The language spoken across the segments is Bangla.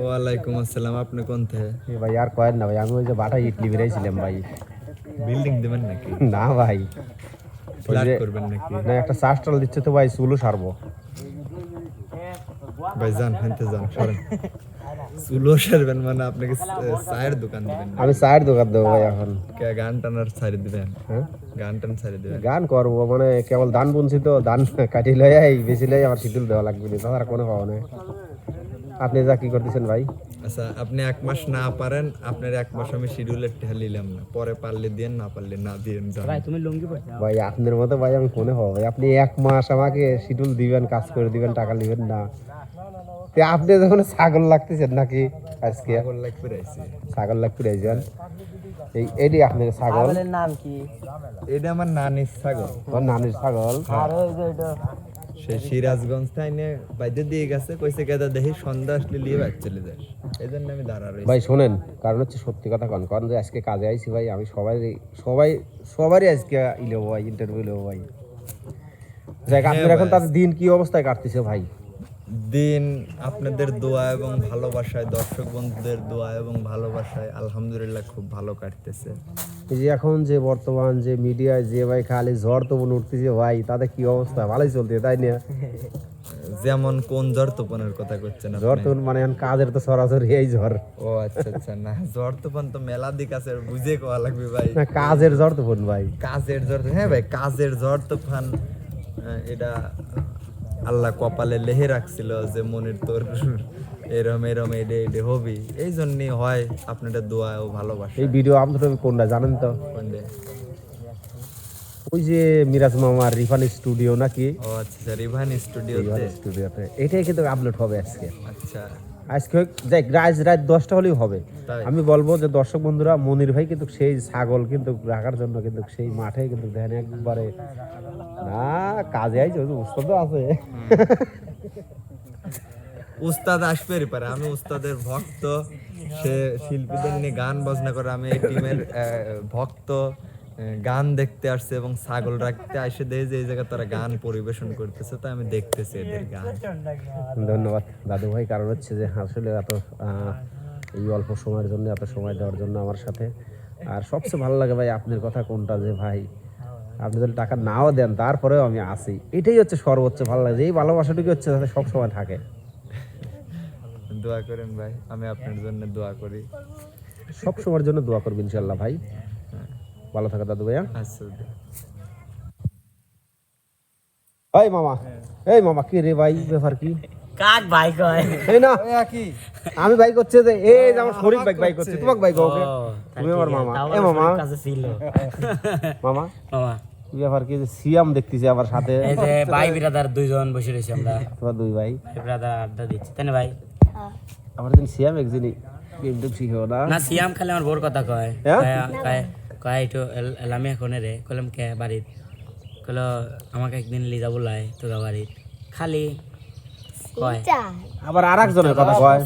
ওয়ালাইকুম আসসালাম আপনি কোন থেকে ভাই আর কয়েন না ভাই আমি ওই যে বাটা ইডলি বেরাইছিলাম ভাই। বিল্ডিং দেবেন নাকি? না ভাই। করবেন নাকি? না একটা দিচ্ছে তো ভাই সারবো। ভাই যান হেনতে যান সরেন। চুলো সারবেন মানে আপনাকে চায়ের দোকান দিবেন আমি চায়ের দোকান দেবো ভাই এখন। কে গান টানার ছাড়ি দিবেন? হ্যাঁ? গান টান ছাড়ি দিবেন? গান করব মানে কেবল ধান বুনছি তো ধান কাটি লই বেশি লই আমার শিডিউল দেওয়া লাগবে না কোনো পাবো না আপনি যা কি করতেছেন ভাই? আচ্ছা আপনি এক মাস না পারেন আপনার এক মাস আমি শিডিউলের টেহা নিলাম না। পরে পারলে দিয়েন না পারলে না দিয়েন যান ভাই আপনার মতো ভাই আমি কোনে হব ভাই আপনি এক মাস আমাকে শিডিউল দিবেন কাজ করে দিবেন টাকা নেবেন না। তে আপনি যখন ছাগল লাগতেছেন নাকি আজকে? পাগল লাগ ফিরাইছি ছাগল লাগতে যান এই এটি আপনার ছাগল? নাম কি? এটা আমার নানির ছাগল। ওর নানির ছাগল? আর ওই যে সে সিরাজগঞ্জ থাইনে বাইরে দিয়ে গেছে কইছে গেদা দেখি সন্ধ্যা আসলে লিয়ে বাইর চলে যায়। এই জন্য আমি দাঁড়া রয়েছি। ভাই শোনেন কারণ হচ্ছে সত্যি কথা কন কারণ যে আজকে কাজে আইছি ভাই আমি সবাই সবাই সবারই আজকে ইলেবো ভাই ইন্টারভিউ ইলেবো ভাই। যাই আপনার এখন তার দিন কি অবস্থায় কাটতেছে ভাই? দিন আপনাদের দোয়া এবং ভালোবাসায় দর্শক বন্ধুদের দোয়া এবং ভালোবাসায় আলহামদুলিল্লাহ খুব ভালো কাটতেছে। এই যে এখন যে বর্তমান যে মিডিয়ায় যে ভাই খালি ঝড় তবন উঠতেছে ভাই তাদের কি অবস্থা? ভালোই চলতে তাই না? যেমন কোন জ্বর তোপনের কথা করছেন? ঝড় তবন মানে এখন কাজের তো সরাসরি এই ঝড়। ও আচ্ছা আচ্ছা না জ্বর তোপন তো মেলা দিক আছে বুঝে কোয়া লাগবে ভাই। না কাজের ঝড় তবন ভাই। কাজের জ্বর হ্যাঁ ভাই কাজের তুফান আহ, এটা আল্লাহ কপালে লেহে রাখছিল যে মনের তোর এরম এরম এডে এডে হবি। এই জন্যই হয় আপনাদের দোয়া ও ভালোবাসা। এই ভিডিও আপনার কোনটা জানেন তো? কোনটা? ওই যে মিরাজ মামার রিফানি স্টুডিও নাকি? ও আচ্ছা আচ্ছা স্টুডিও স্টুডিওতে। এটাই কিন্তু আপলোড হবে আজকে। আচ্ছা। আজকে যাই রাত রাত দশটা হলেই হবে। আমি বলব যে দর্শক বন্ধুরা মনির ভাই কিন্তু সেই ছাগল কিন্তু রাখার জন্য কিন্তু সেই মাঠে কিন্তু দেখেন একবারে না কাজে আইছে উস্তাদ আছে। উস্তাদ আসবে পারে। আমি উস্তাদের ভক্ত সে শিল্পীদের নিয়ে গান বাজনা করে আমি এই টিমের ভক্ত। গান দেখতে আসছে এবং ছাগল রাখতে আসে। দেখে যে এই জায়গায় তারা গান পরিবেশন করতেছে তো আমি দেখতেছি এদের গান। ধন্যবাদ। দাদু ভাই কারণ হচ্ছে যে আসলে এত এই অল্প সময়ের জন্য এত সময় দেওয়ার জন্য আমার সাথে। আর সবচেয়ে ভালো লাগে ভাই আপনার কথা কোনটা যে ভাই আপনি যদি টাকা নাও দেন তারপরেও আমি আসি এটাই হচ্ছে সর্বোচ্চ ভালো লাগে যে এই ভালোবাসাটুকু হচ্ছে যাতে সবসময় থাকে। দোয়া করেন ভাই আমি আপনার জন্য দোয়া করি। সব সময়ের জন্য দোয়া করবেন ইনশাল্লাহ ভাই। ভালো থাকা দাদু ভাইয়া। আচ্ছা এই মামা এই মামা কি রে ভাই ব্যাপার কি? কাক ভাই কয়? এই না আমি ভাই করছে যে এই যে আমার শরীফ ভাই ভাই করছে তোমাকে ভাই কাউকে তুমি আমার মামা। এ মামা। কাছে ছিল। মামা মামা। কি ব্যাপার কি সিয়াম দেখতেছি আবার সাথে? এই যে ভাই বিরাদার দুইজন বসে রয়েছে আমরা। তোমার দুই ভাই। ভাই বিরাদার আড্ডা দিচ্ছি। তাই না ভাই? আমার দিন সিয়াম শিখেও না। না সিয়াম খালি আমার বোর কথা কয়। হ্যাঁ? কয়- কয় এল- এলামি এখন রে কলম কে বাড়িত কল আমাকে একদিন লি যাব লাই তোরা বাড়িত খালি কয়। আবার আর একজনের কথা কয়।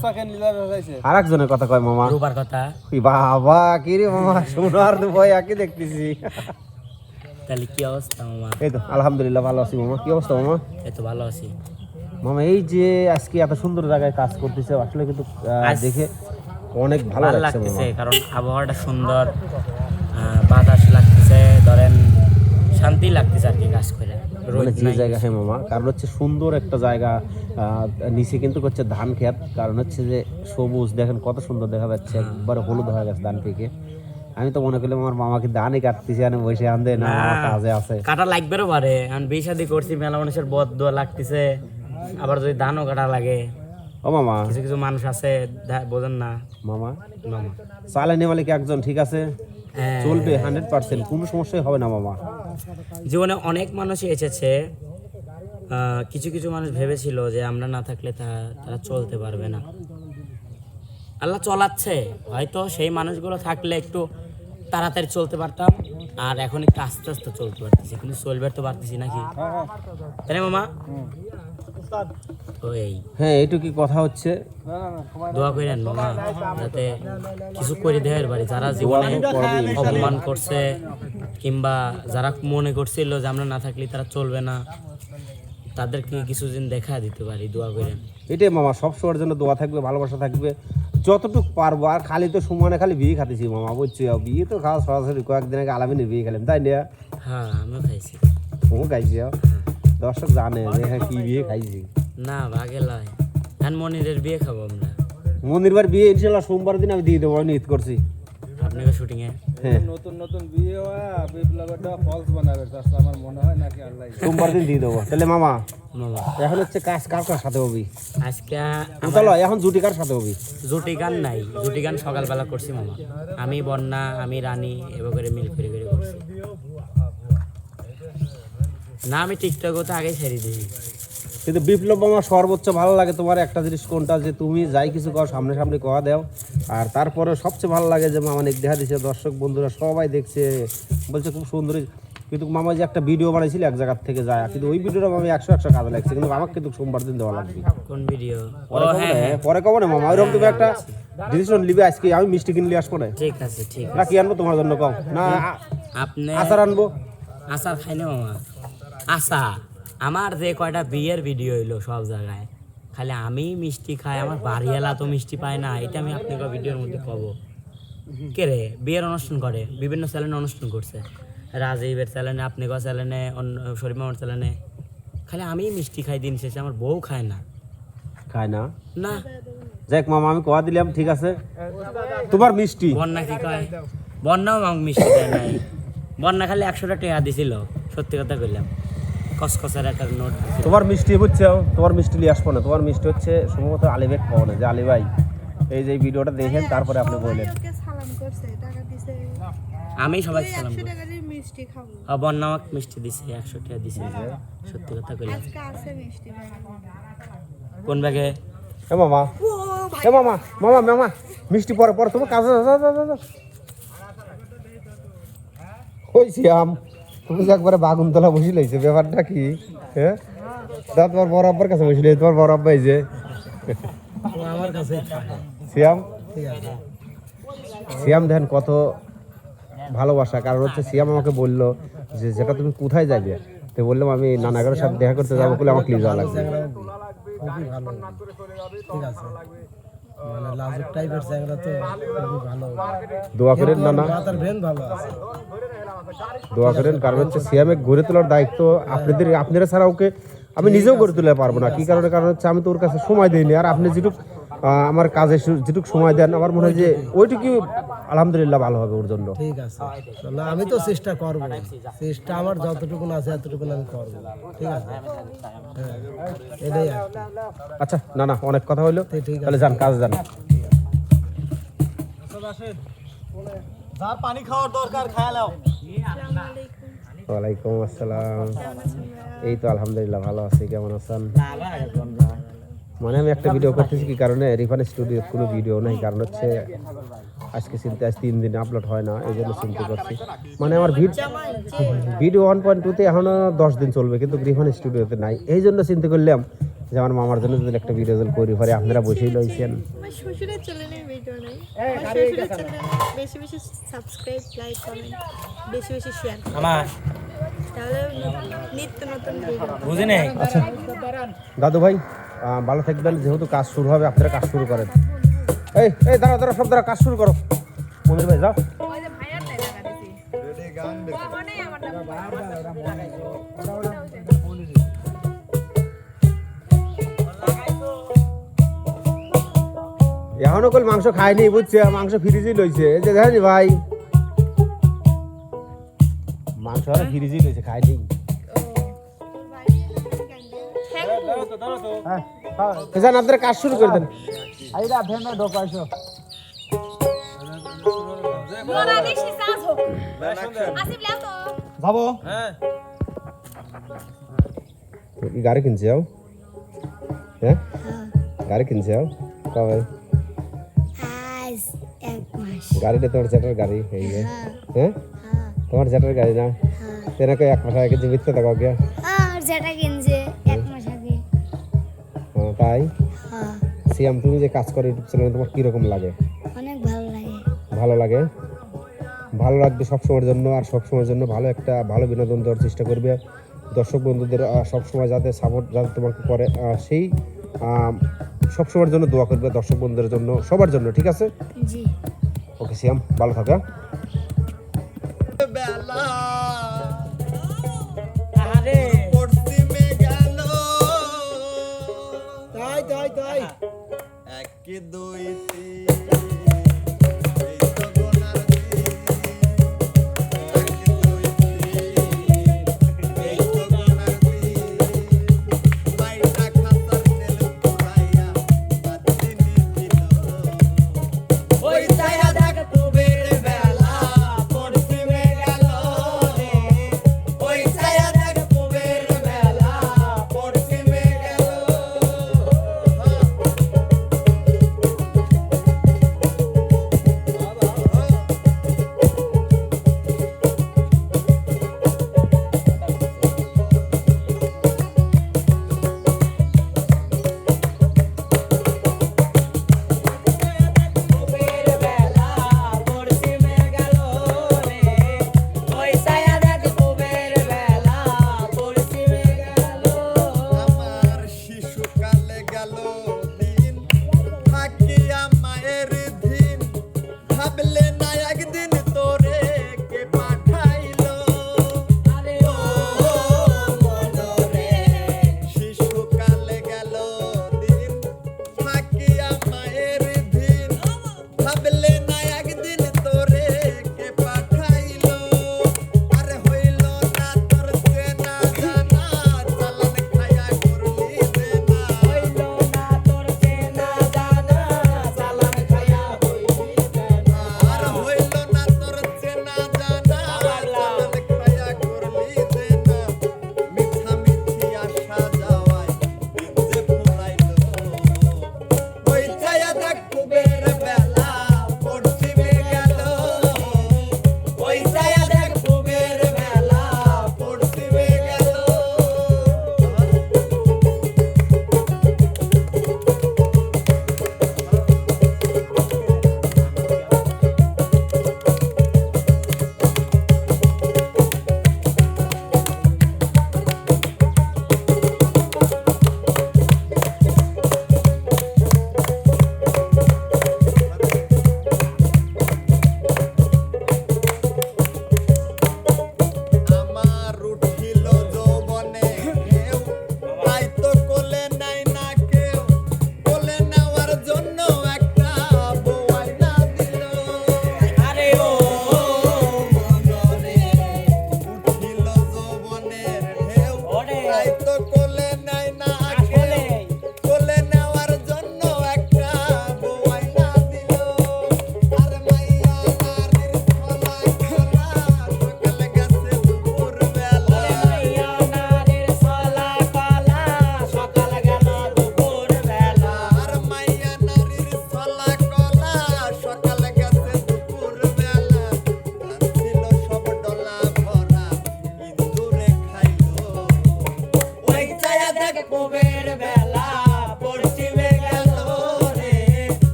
আর একজনের কথা কয় মামা। রূপার কথা। বাবা কি রে মামা সোনার তো ভয় একই দেখতেছি। তাহলে কি অবস্থা মামা? এই তো আলহামদুলিল্লাহ ভালো আছি মামা। কি অবস্থা মামা? এই তো ভালো আছি। মামা এই যে আজকে এত সুন্দর জায়গায় কাজ করতেছে আসলে কিন্তু দেখে অনেক ভালো লাগছে লাগতেছে কারণ আবহাওয়াটা সুন্দর। শান্তি লাগতেছে আর কি কাজ করে মানে যে জায়গা হ্যাঁ মামা কারণ হচ্ছে সুন্দর একটা জায়গা নিচে কিন্তু হচ্ছে ধান ক্ষেত কারণ হচ্ছে যে সবুজ দেখেন কত সুন্দর দেখা যাচ্ছে একবারে হলুদ হয়ে গেছে ধান থেকে। আমি তো মনে করলাম আমার মামাকে ধানই কাটতেছি আমি বসে আনতে না কাজে আছে। কাটা লাগবেও পারে আমি বিয়ে শাদি করছি মেলা মানুষের বদ দোয়া লাগতেছে আবার যদি ধানও কাটা লাগে। ও মামা। কিছু কিছু মানুষ আছে বোঝেন না। মামা। মামা। চালানি মালিক একজন ঠিক আছে? হ্যাঁ, চলবে হান্ড্রেড পার্সেন্ট কোনো সমস্যাই হবে না মামা। জীবনে অনেক মানুষই এসেছে। কিছু কিছু মানুষ ভেবেছিল যে আমরা না থাকলে তারা চলতে পারবে না। আল্লাহ চলাচ্ছে। হয়তো সেই মানুষগুলো থাকলে একটু তাড়াতাড়ি চলতে পারতাম। আর এখন একটু আস্তে আস্তে চলতে পারতেছি। কিন্তু চলবে তো পারতেছি নাকি? তাই মামা? তো এই। হ্যাঁ এইটুকু কথা হচ্ছে? দোয়া করেন মামা যাতে কিছু করে দেয় বাড়ি। যারা জীবনে অপমান করছে কিংবা যারা মনে করছিল যে আমরা না থাকলে তারা চলবে না তাদেরকে কিছুদিন দেখা দিতে পারি দোয়া করেন। এটাই মামা সব সময়ের জন্য দোয়া থাকবে ভালোবাসা থাকবে। যতটুকু পারব আর খালি তো সমানে খালি বিয়ে খাতেছি মামা বুঝছি? বিয়ে তো খাওয়া সরাসরি কয়েকদিন আগে আলামিনের বিয়ে খেলাম তাই না? হ্যাঁ আমিও খাইছি। ও খাইছি দর্শক জানে হ্যাঁ কি বিয়ে খাইছি। না ভাগে লয়। এখন মনিরের বিয়ে খাব আমরা। মনিরবার বিয়ে ইনশাল্লাহ সোমবার দিন আমি দিয়ে দেবো আমি নিত করছি। আপনাকে শুটিংয়ে হ্যাঁ। নতুন নতুন বিয়ে হয় বিপ্লবেরটা ফলস বানাবে চাষা আমার মনে হয় নাকি আল্লাহ সোমবার দিন দিয়ে দেবো। তাহলে মামা মামা। এখন হচ্ছে কাজ কার কার সাথে হবি? আজকে চলো এখন জুটি কার সাথে হবি? জুটি গান নাই জুটি গান সকালবেলা করছি মামা। আমি বন্যা আমি রানী এবার করে মিল করে করে করছি। না আমি টিকটকও তো আগে ছেড়ে দিই কিন্তু বিপ্লব আমার সর্বোচ্চ ভালো লাগে তোমার একটা জিনিস কোনটা যে তুমি যাই কিছু কর সামনে সামনে কয়া দাও। আর তারপরে সবচেয়ে ভালো লাগে যে মামা দেখা দিছে দর্শক বন্ধুরা সবাই দেখছে। বলছে খুব সুন্দর। কিন্তু মামা যে একটা ভিডিও বানাইছিল এক জায়গার থেকে যায় কিন্তু ওই ভিডিওটা আমি একশো একশো কাজে লাগছে। কিন্তু আমাকে কিন্তু সোমবার দিন দেওয়া লাগবে। কোন ভিডিও? পরে কব হ্যাঁ না, হ্যাঁ না মামা ওইরকম তুমি একটা ডিসিশন নিবে আজকে আমি মিষ্টি কিনলে আসব না। ঠিক আছে ঠিক না কি আনব তোমার জন্য কম? না আপনি আচার আনব। আচার খাই না মামা। আশা আমার যে কয়টা বিয়ের ভিডিও হইল সব জায়গায় খালি আমি মিষ্টি খাই আমার বাড়িওয়ালা তো মিষ্টি পায় না এটা আমি আপনাকে ভিডিওর মধ্যে কব। কে রে? বিয়ের অনুষ্ঠান করে বিভিন্ন চ্যানেলে অনুষ্ঠান করছে। রাজীবের চ্যানেলে আপনি গো চ্যানেলে অন্য শরীফ চ্যানেলে খালি আমি মিষ্টি খাই দিন শেষে আমার বউ খায় না। খায় না? না। যাক মামা আমি কয়া দিলাম ঠিক আছে? তোমার মিষ্টি? বন্যা কি কয়? বন্যাও আমাকে মিষ্টি দেয় নাই। বন্যা খালি একশোটা টাকা দিছিল সত্যি কথা কইলাম। কসকসের একটা নোট তোমার মিষ্টি বুঝছ তোমার মিষ্টি নিয়ে আসব না। তোমার মিষ্টি হচ্ছে সম্ভবত আলিবেগ পাবো না যে আলি ভাই এই যে ভিডিওটা দেখেন তারপরে আপনি বললেন। ওকে সালাম করছে টাকা দিছে। আমি সবাই সালাম মিষ্টি খাব। মিষ্টি দিছে একশো টাকা দিছে। সত্যি কথা ভাই। কোন ব্যাগে? এ মামা। এ মামা মামা মামা। মিষ্টি পরে পরে তোমার কাছে যাও। ওই শ্যাম তুমি যে একবারে বাগুনতলা বসে লাইছে, ব্যাপারটা কি? হ্যাঁ? তা তোমার বড় আব্বার কাছে বসলে তোমার বড় আব্বাই যে। আমার কাছে শ্যাম সিয়াম দেখেন কত ভালোবাসা, কারণ হচ্ছে সিয়াম আমাকে বলল যে, যেটা তুমি কোথায় যাবে তো বললাম, আমি নানাগরের সাথে দেখা করতে যাব, বলে আমাকে যাওয়া লাগবে। আছে মানে লাজুক টাইপের চ্যাংরা তো খুবই ভালো। দোয়া করেন নানা। মাথার ব্রেন ভালো আছে। দোয়া করেন কারণ হচ্ছে সিয়ামে গড়ে তোলার দায়িত্ব আপনাদের আপনারা ছাড়া ওকে আমি নিজেও গড়ে তুলে পারব না। কি কারণে? কারণ হচ্ছে আমি তো ওর কাছে সময় দিইনি। আর আপনি যেটুক আমার কাজে যেটুক সময় দেন আমার মনে হয় যে ওইটুকু আলহামদুলিল্লাহ ভালো হবে ওর জন্য। ঠিক আছে না আমি তো চেষ্টা করব। চেষ্টা আমার যতটুকু আছে এতটুকু আমি করব। ঠিক আছে? হ্যাঁ। আচ্ছা না না অনেক কথা হইল। ঠিক আছে তাহলে যান কাজ যান। যার পানি খাওয়ার দরকার খায় নাও। ওয়ালাইকুম আসসালাম। এই তো আলহামদুলিল্লাহ ভালো আছি কেমন আছেন? মানে আমি একটা ভিডিও করতেছি কি কারণে রিফান স্টুডিও কোনো ভিডিও নাই কারণ হচ্ছে আজকে চিনতে আজ তিন দিন আপলোড হয় না এই জন্য চিন্তা করছি। মানে আমার ভিডিও ওয়ান পয়েন্ট টুতে এখনও দশ দিন চলবে কিন্তু রিফান স্টুডিওতে নাই। এই জন্য চিন্তা করলাম যে আমার মামার জন্য যদি একটা ভিডিও করি পরে আপনারা বসেই লইছেন। বেশি বেশি সাবস্ক্রাইব লাইক কমেন্ট বেশি বেশি শেয়ার আমার। নেই? দাদু ভাই ভালো থাকবেন। যেহেতু কাজ শুরু হবে আপনারা কাজ শুরু করেন। এই এই দাঁড়া দাঁড়া সব দাঁড়া কাজ শুরু করো। মনির ভাই যাও। মনে এখনও কল মাংস খায়নি বুঝছে? মাংস ফ্রিজই লইছে। এই যে দেখেনি ভাই। মাংস আর ফ্রিজই লইছে খায়নি। হ্যাঁ। যান আপনারা কাজ শুরু করে দেন। আইরা ভেনা ঢোকাইছো যাব? কি গাড়ি কিনছে যাও হ্যাঁ? গাড়ি কিনছে যাও কবে আজ এক মাস। গাড়িটা তোমার জেটার গাড়ি এই যে। হ্যাঁ? তোমার জেটার গাড়ি না? তেনাকে এক মাস আগে জীবিত থাকো গিয়া। আর যেটা হাই হ্যাঁ। সিয়াম তুমি যে কাজ করো ইউটিউব চ্যানেলে তোমার কীরকম লাগে? অনেক ভালো লাগে। ভালো লাগে? ভালো লাগবে সবসময়ের জন্য আর সবসময়ের জন্য ভালো একটা ভালো বিনোদন দেওয়ার চেষ্টা করবে। দর্শক বন্ধুদের সবসময় যাতে সাপোর্ট যাতে তোমাকে করে সেই সবসময়ের জন্য দোয়া করবে দর্শক বন্ধুদের জন্য সবার জন্য ঠিক আছে? ওকে সিয়াম ভালো থাকা হ্যাঁ? বেলা। কে দইতে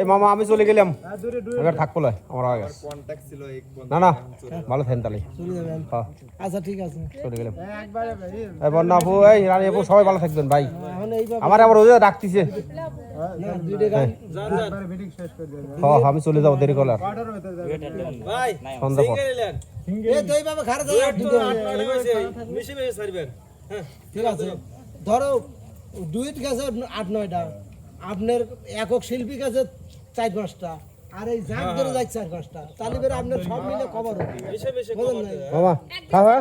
এই মামা আমি চলে গেলাম। এবার থাকব লয় আমার আগে না না ভালো থাকেন তাহলে। হ্যাঁ। আচ্ছা ঠিক আছে। চলে গেলাম। এই এই রানী আপু সবাই ভালো থাকবেন ভাই। আমার আবার রোজা ডাকতিছে। হ্যাঁ, হ্যাঁ, আমি চলে যাব দেরি করলাম সন্ধ্যা ঠিক আছে। ধরো দুই গেছে আট নয়টা। আপনার একক শিল্পী কাছে চার পাঁচটা আর এই জাগ ধরে যায় চার পাঁচটা। তাহলে আপনার সব মিলে কভার হবে। বুঝলেন না? মামা খাওয়া